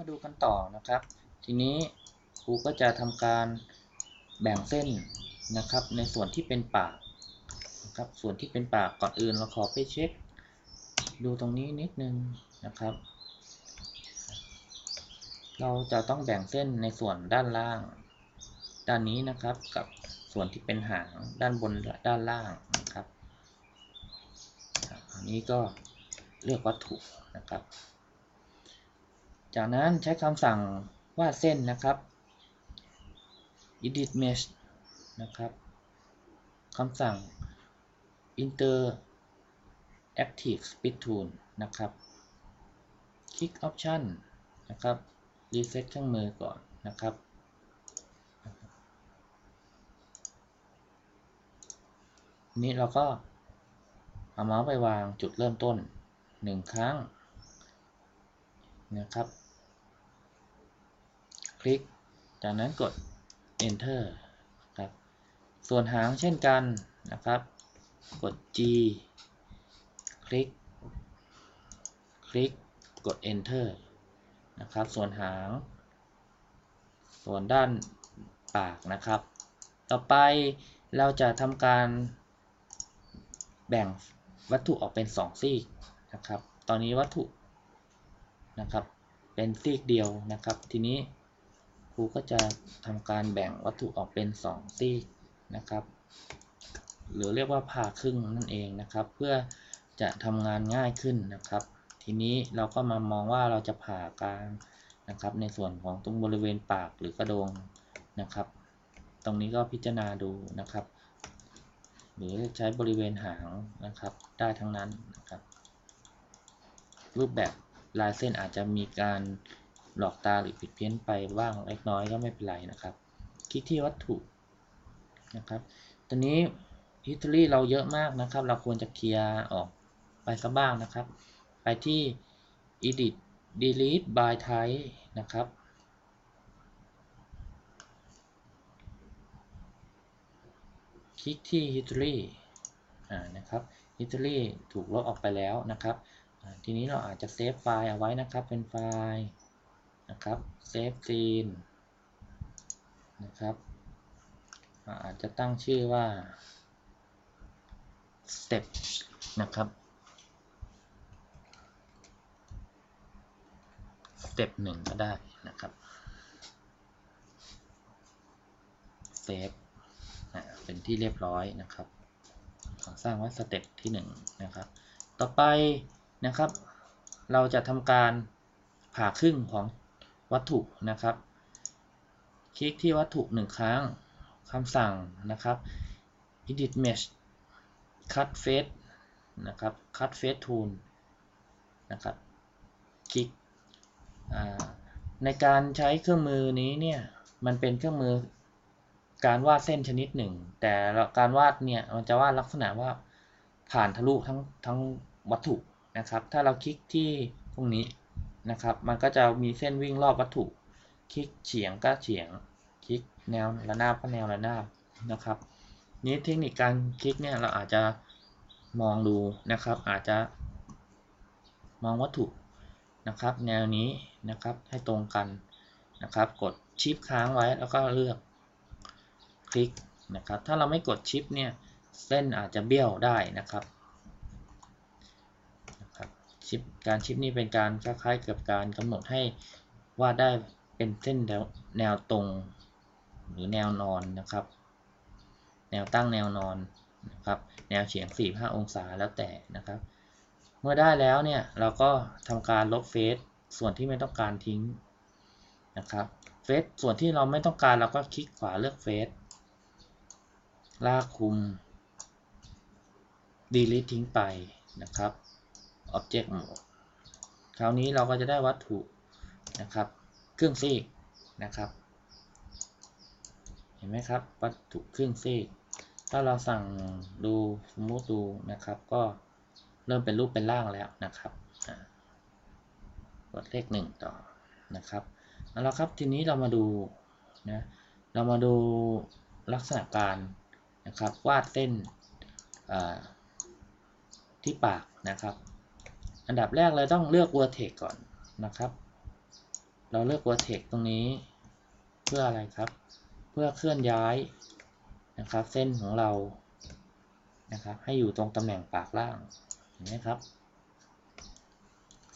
มาดูกันต่อนะครับ ทีนี้ครูก็จะทำการแบ่งเส้นนะครับ ในส่วนที่เป็นปากนะครับ ส่วนที่เป็นปากก่อนอื่นเราขอไปเช็ค ดูตรงนี้นิดนึงนะครับ เราจะต้องแบ่งเส้นในส่วนด้านล่าง ด้านนี้นะครับกับส่วนที่เป็นหางด้านบนด้านล่างนะครับอันนี้ก็เลือกวัตถุนะครับ จากนั้นใช้คำสั่งวาดเส้นนะครับ edit mesh นะครับคำสั่ง interactive speed tool นะครับ คลิก option นะครับ reset เครื่องมือก่อนนะครับ นี้เราก็เอาเมาส์ไปวางจุดเริ่มต้น 1 ครั้งนะครับ คลิก จากนั้นกด enter ครับ ส่วนหางเช่นกันนะครับ กด G คลิก คลิก กด enter นะครับ ส่วนหาง ส่วนด้านปากนะครับ ต่อไปเราจะทำการแบ่งวัตถุออกเป็น 2 ซีกนะครับ ตอนนี้วัตถุนะครับ เป็นซีกเดียวนะครับ ทีนี้ รูก็จะทำการแบ่งวัตถุออกเป็น 2 ซีกนะครับ หรือเรียกว่าผ่าครึ่งนั่นเองนะครับ เพื่อจะทำงานง่ายขึ้นนะครับ ทีนี้เราก็มามองว่าเราจะผ่ากลางนะครับ ในส่วนของตรงบริเวณปากหรือกระโดงนะครับ ตรงนี้ก็พิจารณาดูนะครับ หรือใช้บริเวณหางนะครับ ได้ทั้งนั้นนะครับ รูปแบบลายเส้นอาจจะมีการ หลอกตาหรือผิดเพี้ยนไปบ้างเล็กน้อยก็ไม่เป็นไรนะครับ คลิกที่วัตถุนะครับตอนนี้ history เราเยอะมากนะครับ เราควรจะเคลียร์ออกไปสักบ้างนะครับ ไปที่ edit delete by type นะครับ คลิกที่ history อ่านะครับ history ถูกลบออกไปแล้วนะครับ ทีนี้เราอาจจะเซฟไฟล์เอาไว้นะครับ เป็นไฟล์ นะครับเซฟซีนนะครับอาจจะตั้งชื่อว่า step นะครับ step หนึ่งก็ได้นะครับเซฟเป็นที่เรียบร้อยนะครับสร้างไว้สเต็ปที่1นะครับ ต่อไปนะครับ เราจะทำการผ่าครึ่งของ วัตถุนะครับ คลิกที่วัตถุ1ครั้งคำสั่งนะครับ edit mesh cut face นะครับ cut face tool นะครับ คลิกในการใช้เครื่องมือนี้เนี่ย มันเป็นเครื่องมือการวาดเส้นชนิดหนึ่ง แต่การวาดเนี่ยมันจะวาดลักษณะว่าผ่านทะลุทั้งทั้งวัตถุนะครับ ถ้าเราคลิกที่ตรงนี้ นะครับ มันก็จะมีเส้นวิ่งรอบวัตถุ คลิกเฉียงก็เฉียง คลิกแนวระนาบก็แนวระนาบนะครับ นี้เทคนิคการคลิกเนี่ยเราอาจจะมองดูนะครับ อาจจะมองวัตถุนะครับ แนวนี้นะครับให้ตรงกันนะครับ กดชิปค้างไว้แล้วก็เลือกคลิกนะครับ ถ้าเราไม่กดชิปเนี่ยเส้นอาจจะเบี้ยวได้นะครับนะครับ ชิปการชิปนี่เป็นการคล้ายๆกับการกำหนดให้วาดได้เป็นเส้นแนวตรง หรือแนวนอนนะครับ แนวตั้งแนวนอนนะครับ แนวเฉียง 45 องศาแล้วแต่นะครับ เมื่อได้แล้วเนี่ยเราก็ทำการลบเฟซส่วนที่ไม่ต้องการทิ้งนะครับ เฟซส่วนที่เราไม่ต้องการเราก็คลิกขวาเลือกเฟซลากคุม delete ทิ้งไปนะครับ object mode คราวนี้เราก็จะได้วัตถุนะครับเครื่องซีกนะครับ เห็นไหมครับ วัตถุเครื่องซีก ถ้าเราสั่งดูสมมติดูนะครับ ก็เริ่มเป็นรูปเป็นร่างแล้วนะครับกดเลขหนึ่งต่อนะครับเอาละครับทีนี้เรามาดูนะเรามาดูลักษณะการนะครับวาดเส้นที่ปากนะครับ อันดับแรกเลยต้องเลือก vertex ก่อนนะครับ เราเลือก vertex ตรงนี้ เพื่ออะไรครับ เพื่อเคลื่อนย้ายนะครับ เส้นของเรานะครับ ให้อยู่ตรงตำแหน่งปากล่างเห็นไหมครับ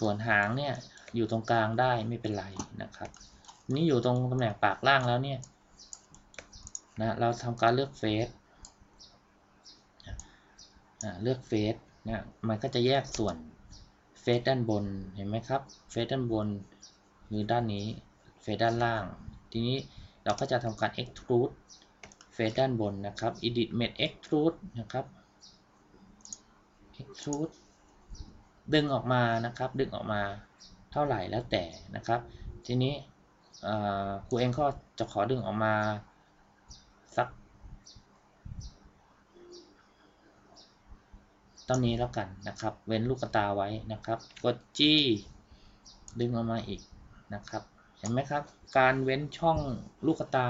ส่วนหางเนี่ยอยู่ตรงกลางได้ไม่เป็นไรนะครับ นี้อยู่ตรงตำแหน่งปากล่างแล้วเนี่ยนะเราทำการเลือกเฟสเลือกเฟสนะมันก็จะแยกส่วน เฟสด้านบนเห็นไหมครับ เฟสด้านบนคือด้านนี้ เฟสด้านล่าง ทีนี้เราก็จะทำการ extrude เฟสด้านบนนะครับ edit made extrude นะครับ extrude ดึงออกมานะครับ ดึงออกมาเท่าไหร่แล้วแต่นะครับ ทีนี้ครูเองก็จะขอดึงออกมาสัก ตอนนี้แล้วกันนะครับ เว้นลูกตาไว้นะครับ กด G ดึงออกมาอีกนะครับ เห็นไหมครับ การเว้นช่องลูกตา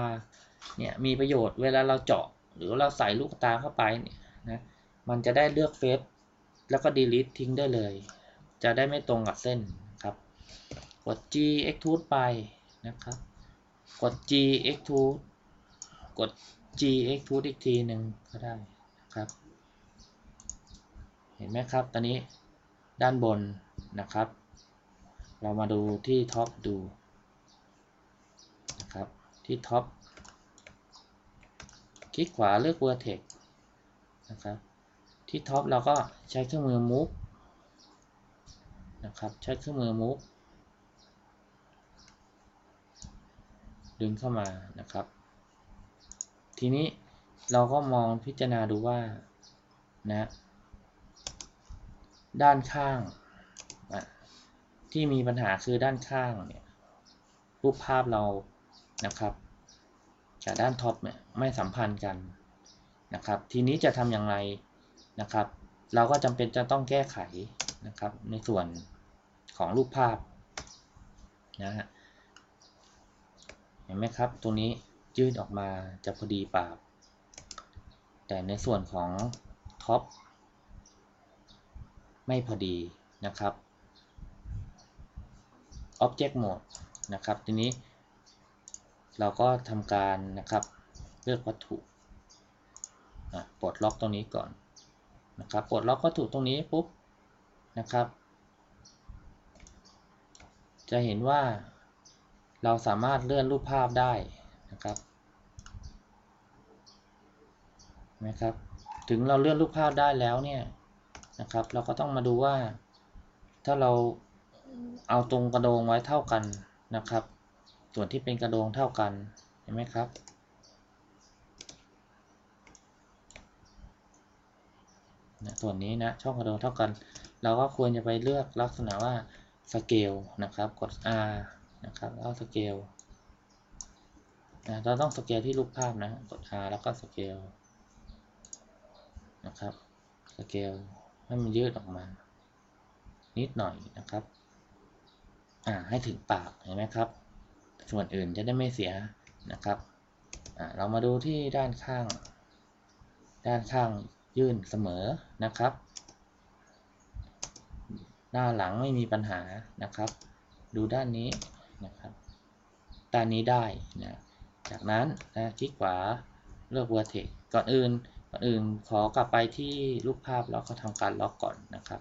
เนี่ยมีประโยชน์เวลาเราเจาะ หรือเราใส่ลูกตาเข้าไปเนี่ยนะมันจะได้เลือกเฟซแล้วก็ delete ทิ้งได้เลย จะได้ไม่ตรงกับเส้นครับ กด G extrude ไปนะครับ กด G extrude กด G extrude อีกทีหนึ่งก็ได้นะครับ ห็นไหมครับ ตอนนี้ด้านบนนะครับ เรามาดูที่ท็อปดูนะครับ ที่ท็อปคลิกขวาเลือก vertex นะครับ ที่ท็อปเราก็ใช้เครื่องมือ move นะครับ ใช้เครื่องมือ move ดึงเข้ามานะครับ ทีนี้เราก็มองพิจารณาดูว่านะ ด้านข้างที่มีปัญหาคือด้านข้างเนี่ยรูปภาพเรานะครับกับด้านท็อปเนี่ยไม่สัมพันธ์กันนะครับ ทีนี้จะทำอย่างไรนะครับ เราก็จำเป็นจะต้องแก้ไขนะครับ ในส่วนของรูปภาพนะฮะเห็นไหมครับตรงนี้ยืดออกมาจะพอดีปากแต่ในส่วนของท็อป ไม่พอดีนะครับ Object Mode นะครับ ทีนี้ เราก็ทำการนะครับเลือกวัตถุปลดล็อกตรงนี้ก่อนนะครับปลดล็อกวัตถุตรงนี้ปุ๊บนะครับ จะเห็นว่าเราสามารถเลื่อนรูปภาพได้นะครับนะครับ ถึงเราเลื่อนรูปภาพได้แล้วเนี่ย นะครับ เราก็ต้องมาดูว่า ถ้าเราเอาตรงกระโดงไว้เท่ากันนะครับ ส่วนที่เป็นกระโดงเท่ากันเห็นไหมครับ ส่วนนี้นะช่องกระโดงเท่ากัน เราก็ควรจะไปเลือกลักษณะว่าสเกลนะครับกด R นะครับแล้วสเกลนะเราต้องสเกลที่รูปภาพนะ กด R แล้วก็สเกลนะครับสเกล ให้มันยืดออกมา นิดหน่อยนะครับอ่าให้ถึงปากเห็นไหมครับ ส่วนอื่นจะได้ไม่เสียนะครับอ่าเรามาดูที่ด้านข้าง ด้านข้างยื่นเสมอนะครับ หน้าหลังไม่มีปัญหานะครับ ดูด้านนี้นะครับด้านนี้ได้นะจากนั้นนะคลิกขวาเลือก vertex ก่อนอื่น ก่อนอื่นขอกลับไปที่รูปภาพแล้วก็ทำการล็อกก่อนนะครับ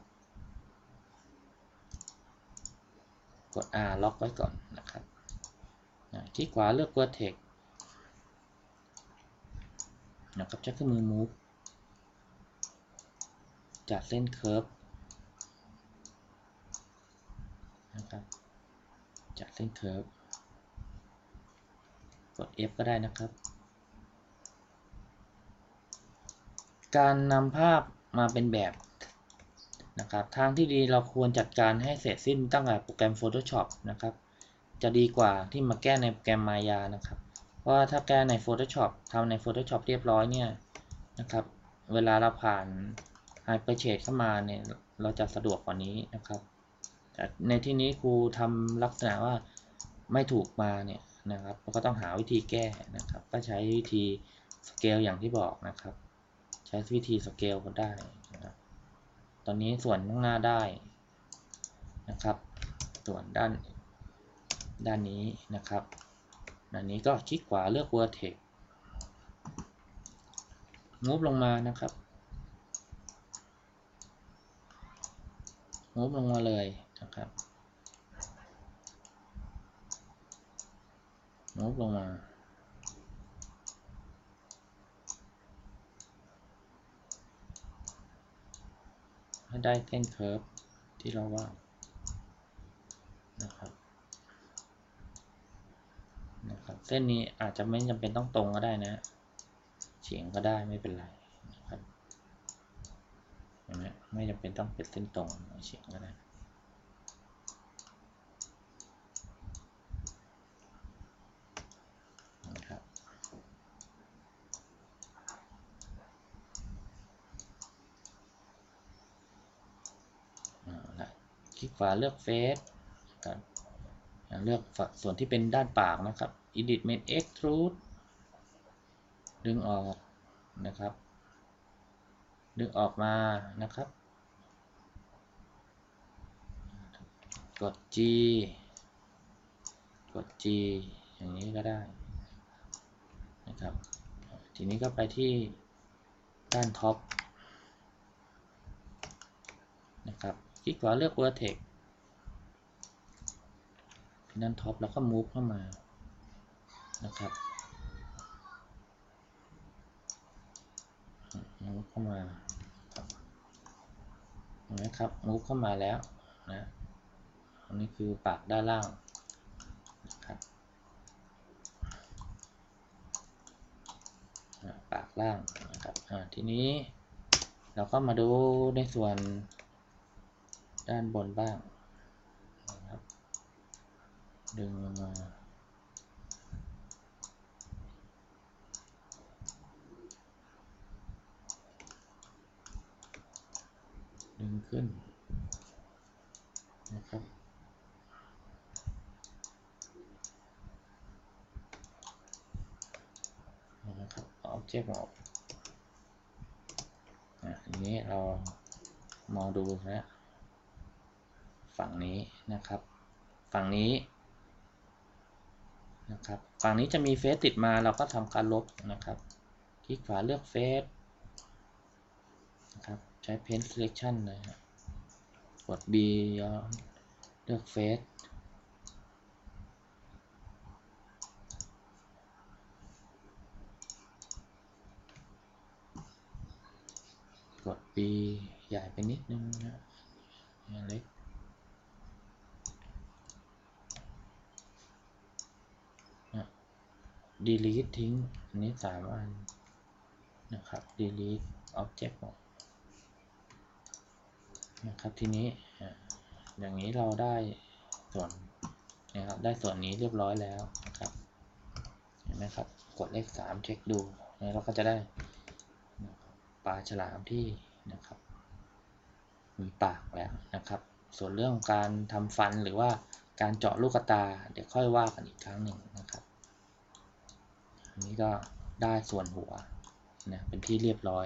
กด R ล็อกไว้ก่อนนะครับคลิกขวาเลือก vertex นะครับใช้เครื่องมือ move จัดเส้น curve นะครับจัดเส้น curve กด F ก็ได้นะครับ การนำภาพมาเป็นแบบนะครับ ทางที่ดีเราควรจัดการให้เสร็จสิ้นตั้งแต่โปรแกรม Photoshop นะครับ จะดีกว่าที่มาแก้ในโปรแกรม Maya นะครับ เพราะว่าถ้าแก้ใน Photoshop ทำใน Photoshop เรียบร้อยเนี่ยนะครับ เวลาเราผ่าน Hypershade เข้ามาเนี่ย เราจะสะดวกกว่านี้นะครับแต่ในที่นี้ครูทำลักษณะว่าไม่ถูกมาเนี่ยนะครับ ก็ต้องหาวิธีแก้นะครับ ก็ใช้วิธีสเกลอย่างที่บอกนะครับ ช้วิธีสเกลก็ได้นะครับตอนนี้ส่วนข้างหน้าได้นะครับ ส่วนด้านด้านนี้นะครับด้านนี้ก็คลิกขวาเลือก vertex มูฟลงมานะครับมูฟลงมาเลยนะครับมูฟลงมา ให้ ได้เส้นเคิร์ฟที่เราว่าดนะครับนะครับ เส้นนี้อาจจะไม่จำเป็นต้องตรงก็ได้นะ เฉียงก็ได้ไม่เป็นไรนะครับไม่จำเป็นต้องเป็นเส้นตรงเฉียงก็ได้นะครับ เอาละ กขวาเลือกเฟซครับอ่าเลือกส่วนที่เป็นด้านปากนะครับ edit main extrude ดึงออกนะครับ ดึงออกมานะครับ กด G กด G อย่างนี้ก็ได้นะครับ ทีนี้ก็ไปที่ด้านท็อปนะครับ คลิกขวาเลือก vertex ด้านท็อปแล้วก็ move เข้ามานะครับ move เข้ามาเห็นไหมครับ move เข้ามาแล้วนะอันนี้คือปากด้านล่างนะครับปากล่างนะครับทีนี้เราก็มาดูในส่วนด้านบนบ้าง ดึงมา ดึงขึ้น นะครับนะครับเอาเจ็บออกอะทีนี้เรามองดูนะ ฝั่งนี้นะครับ ฝั่งนี้ นะครับฝั่งนี้จะมีเฟซติดมาเราก็ทำการลบนะครับ คลิกขวาเลือกเฟซนะครับใช้ Pen Selection เลยฮะกด B ย้อนเลือกเฟซกด B ใหญ่ไปนิดนึงนะย่างเล็ก delete ทิ้ง อันนี้สามอันนะครับ delete object หมดนะครับทีนี้อย่างนี้เราได้ส่วนนะครับได้ส่วนนี้เรียบร้อยแล้วนะครับเห็นไหมครับกดเลขสามเช็คดูนี่เราก็จะได้นะปลาฉลามที่นะครับมีปากแล้วนะครับ ส่วนเรื่องการทำฟันหรือว่าการเจาะลูกตา เดี๋ยวค่อยว่ากันอีกครั้งหนึ่งนะครับ นนี้ก็ได้ส่วนหัวนะเป็นที่เรียบร้อย